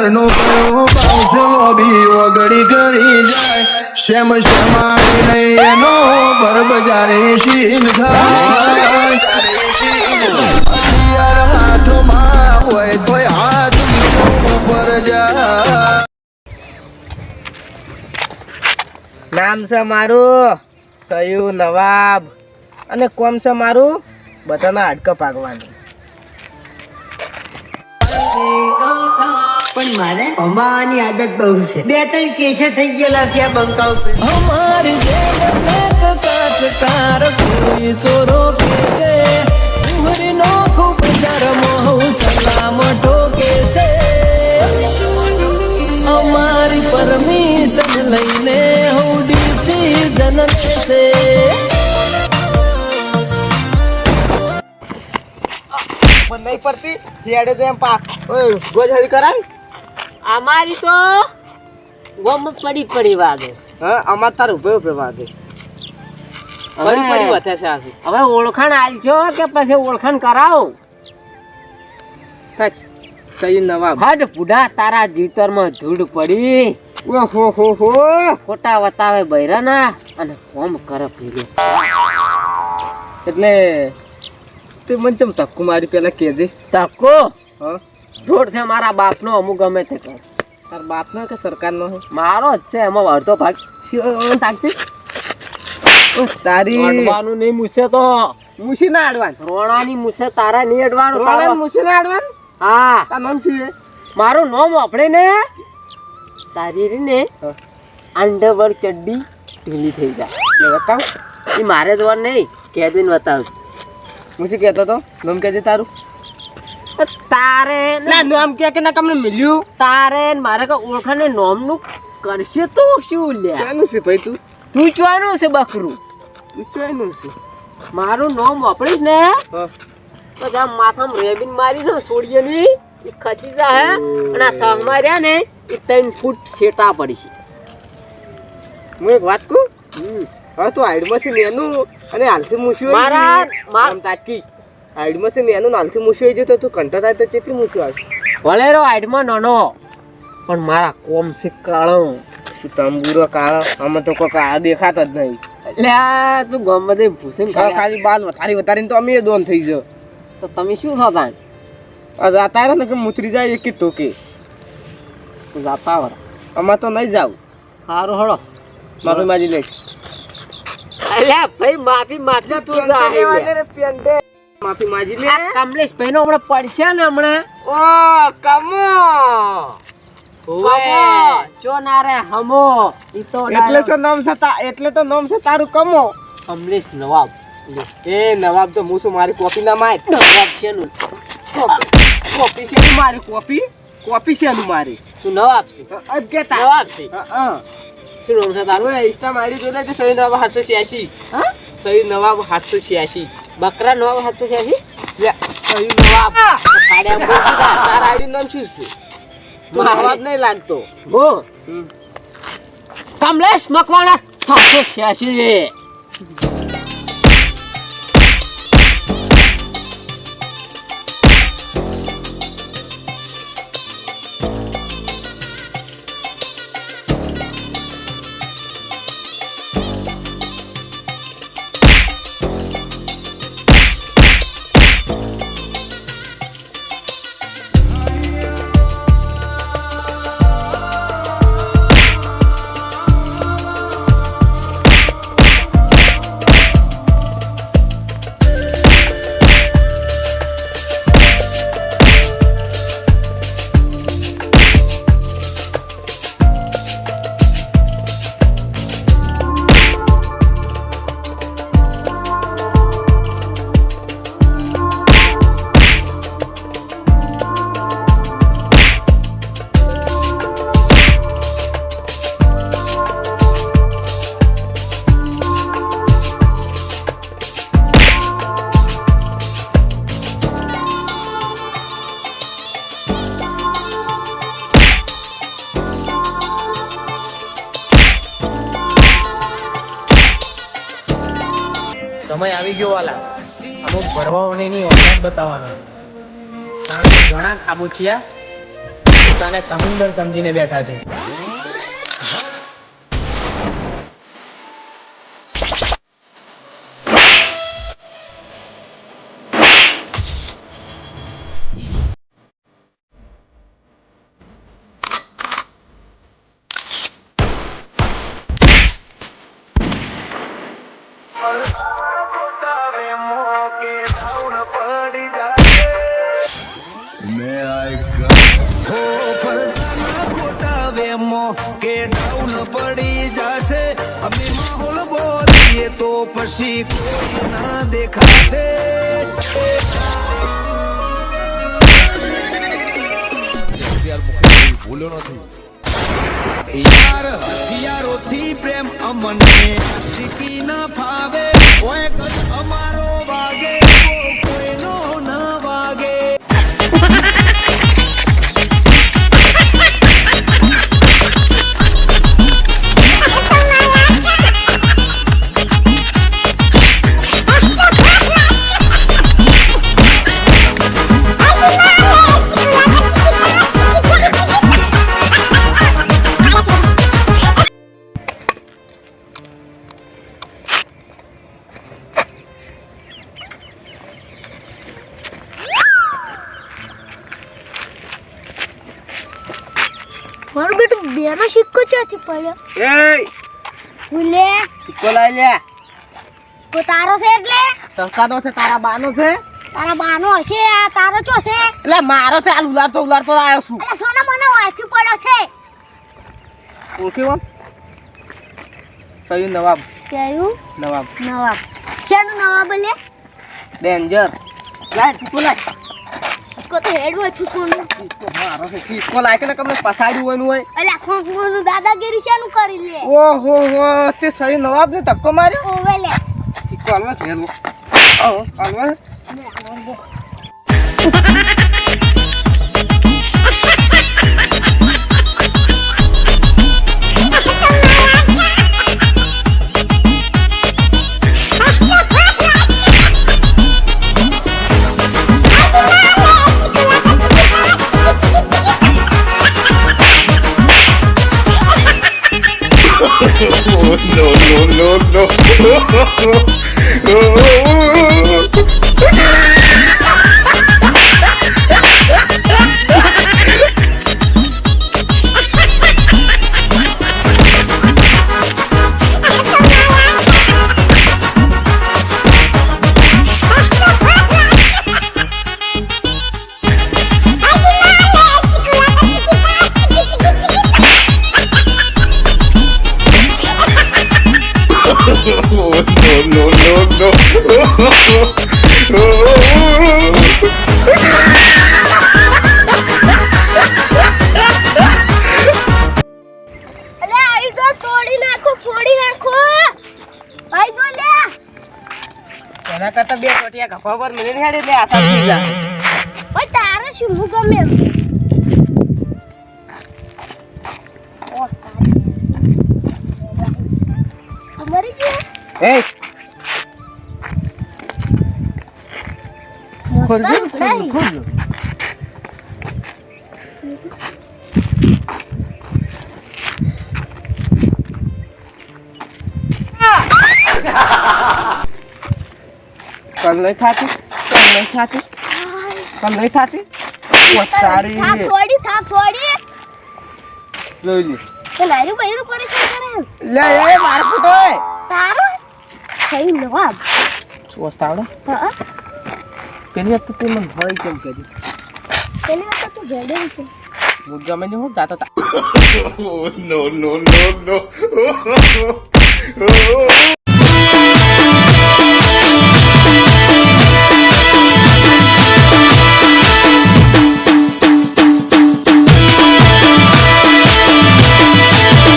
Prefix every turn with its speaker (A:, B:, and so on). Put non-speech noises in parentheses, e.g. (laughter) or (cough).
A: બજારનો કયો પાવસો બી ઓગળી કરી જાય. શ્યામ નહીં એનો બર બજારે શીન થાય. હાથમાં હોય તોય હાથ ઉપર જાય.
B: નામ છે મારું સયુ નવાબ. અને કોમ છે મારું બધાના હાડકા પાકવાનું
C: પણ મારે અમાની આદત બહુ છે. બે ત્રણ કેસે થઈ ગયેલા છે બંકાઉ
D: અમારી કાચકાર કોઈ ચોરો કેસે? ઉહરી છે અમારી
B: નહીં પડતી તો એમ પાક ઓય ગોજ હરી કરાય?
C: અમારી તો ગોમ પડી પડી વાગે છે.
B: હા અમાર તાર ઉભે ઉભે વાગે પડી પડી વધે છે આથી
C: હવે ઓળખાણ આલજો કે પછી ઓળખાણ કરાવો?
B: સહી નવાબ
C: હડ બુઢા તારા જીવતરમાં ધૂળ પડી.
B: ઓહો હો હો.
C: ખોટા વતાવે બૈરાના અને કોમ કરે પીરે
B: એટલે તે મને ચમ ધક્કુ મારી પેલા કેજે
C: તકો
B: હા.
C: રોડ છે મારા બાપનો અમુક ગમે તે કર.
B: તાર બાપનો કે સરકારનો હે?
C: મારો જ છે એમાં અડધો ભાગ. તાકતી
B: તારી
C: અડવાનું નહીં મૂસે તો.
B: મૂસી ના આડવાન
C: રોણાની મૂસે તારા નહીં અડવાનું
B: રોણા મૂસી ના અડવાન?
C: હા.
B: તાર નામ શું છે?
C: મારું નામ આપણે ને. તારી રી ને
B: હા.
C: અંડરવર ચડ્ડી ઢીલી થઈ જાય.
B: એ બતાવ?
C: એ મારે જ વાર નહીં કેદીન બતાવ
B: શું કહેતો તો નામ કહેજે તારું.
C: તારે ના
B: નામ કે કે ના તમને મિલ્યું
C: તારે ને મારે કે ઓળખાને નોમનું કરશે તો શું લે
B: ચાનું છે ભાઈ તું?
C: તું ચોનું છે બકરું?
B: તું ચોયનું છે?
C: મારું નામ વાપરીશ ને? તો જા માથામાં રેબિન મારી છે ને છોડીએ ની. એ ખસી જા હે. અને આ સહમાં રહ્યા ને એ ત્રણ ફૂટ છેટા પડી છે.
B: હું એક વાત કહું? હવે તું હાઈડમાં છે એનું અને હાલથી મૂસ્યું
C: મારા
B: મારા- તાકી હાઈડમાં છે નેનું નાલથી મૂસી હોય છે તો કંટા થાય તો કેટલી મૂસી આવે?
C: ભલેરો હાઈટમાં નાનો. પણ મારા કોમ છે કાળો.
B: શું તંબુરો કાળો? આમાં તો કોઈ કાળા દેખાતો જ નહીં.
C: એટલે તું ગમ બધે
B: ભૂસી
C: ખાલી
B: બાલ વધારી વધારીને તો અમે દોન થઈ ગયો.
C: તો તમે શું થતા
B: આ જાતા રહે ને કે મૂતરી જાય એક ટોકે.
C: જાતા વર
B: આમાં તો નહીં જાવ
C: સારું હળો.
B: માફી માજી લે.
C: અલ્યા ભાઈ માફી માગતા તું જા અહીંયા.
B: માફી માજી લે.
C: કમલેશ ભાઈ નો હમણાં પડશે ને હમણાં.
B: ઓ કમો.
C: જો ના રે હમો. ઈ તો
B: એટલે તો નામ છે તા- એટલે તો નામ છે તારું કમો.
C: કમલેશ નવાબ.
B: એ નવાબ તો હું શું મારી કોપી ના માર
C: નવાબ છે નું
B: કોપી. છે મારી કોપી? કોપી છે નું મારી.
C: તું નવાબ છે.
B: અબ કેતા.
C: નવાબ છે.
B: હા
C: શું નામ છે તારું?
B: ઇન્સ્ટા મારી જોડે કે સહી નવાબ સાતસો છ્યાસી.
C: હા?
B: સહી નવાબ સાતસો છ્યાસી.
C: બકરા નવાબ સાતસો છ્યાસી.
B: તારા આઈડી નામ શું છે?
C: મારી-
B: નહીં લાગતો.
C: હો? કમલેશ મકવાણા સાતસો છ્યાસી
E: સમય આવી ગયો વાલા. અમુક ભરવાઓની ઓનલાઈન બતાવવાનો. કારણ કે ઘણા કાબુચિયા પોતાને સમુદ્ર સમજીને બેઠા છે.
A: તો પછી કોઈ ના દેખાશે. યાર હથિયારોથી પ્રેમ અમને. શીખી ના ફાવે
F: મારું બેટું બેનો સિક્કો ક્યાંથી પડ્યો?
B: એ
F: ભૂલે
B: સિક્કો લાવી લે.
F: સિક્કો તારો છે એટલે?
B: ટંકાનો છે તારા બાનો છે?
F: તારા બાનો હશે આ તારો ચો છે?
B: એટલે મારો છે આ ઉલારતો ઉલારતો આવ્યો છું.
F: એટલે સોના મને વાંચી પડ્યો છે.
B: ઓળખી કોણ સયું નવાબ.
F: કેયું
B: નવાબ.
F: નવાબ. શેનું નવાબ લે?
B: ડેન્જર. લાય સિક્કો લાય.
F: હેડવો છું સોનું
B: મારો છે. સિક્કો લાય ને કમને પસાડ્યું હોય હોય.
F: એટલે સોનું દાદાગીરી શેનું કરી લે.
B: ઓહો હો તે સયું નવાબ ને ધક્કો માર્યો?
F: ઓવે લે.
B: આવો.
F: oh, oh, oh. લે
B: એના કરતા બે ટોટિયા ગફા પર મિલી હેડ એટલે આસાન થઈ જાય
F: ઓય તારે શું હું ગમે એમ. ઓહ, તારે. મરી ગયો
B: એ ખોલજો ખોલજો ખોલજો કલ નહીં થાતી? કલ નહીં થાતી? કલ નહીં થાતી? વાત સારી.
F: થાપ
B: છે.
F: છોડી થાપ છોડી.
B: જોઈ લે.
F: તો નાયરું બૈરું પરેશાન કરે
B: લે એ માર ફૂટો એ
F: તારો? કઈ નવાબ
B: વસ્તા આવડે?
F: હા.
B: પેલી વખત તે મને હોય કેમ કરી?
F: પેલી વખત તું ઘેડે છે.
B: હું ગમે ને હું જાતો તા.
A: નો નો નો no. (laughs)